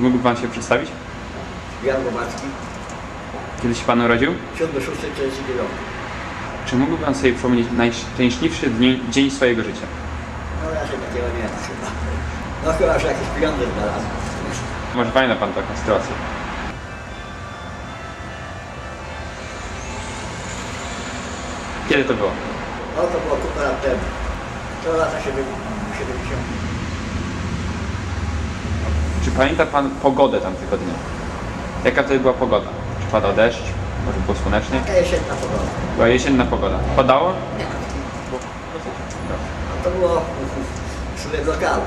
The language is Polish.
Czy mógłby Pan się przedstawić? Jan Głowacki, Kiedy się Pan urodził? 7 6 49. Czy mógłby Pan sobie przypomnieć najszczęśliwszy dni, dzień swojego życia? No się takiego nie chyba. No chyba, że jakieś pieniądze znalazłem. Może pamięta Pan taką sytuację? Kiedy to było? No to było kupę lat temu. To lata 70. Czy pamięta Pan pogodę tamtego dnia? Jaka wtedy była pogoda? Czy padał deszcz? Może było słonecznie? Taka jesienna pogoda. Była jesienna pogoda. Padało? No to było w sumie w lokalu.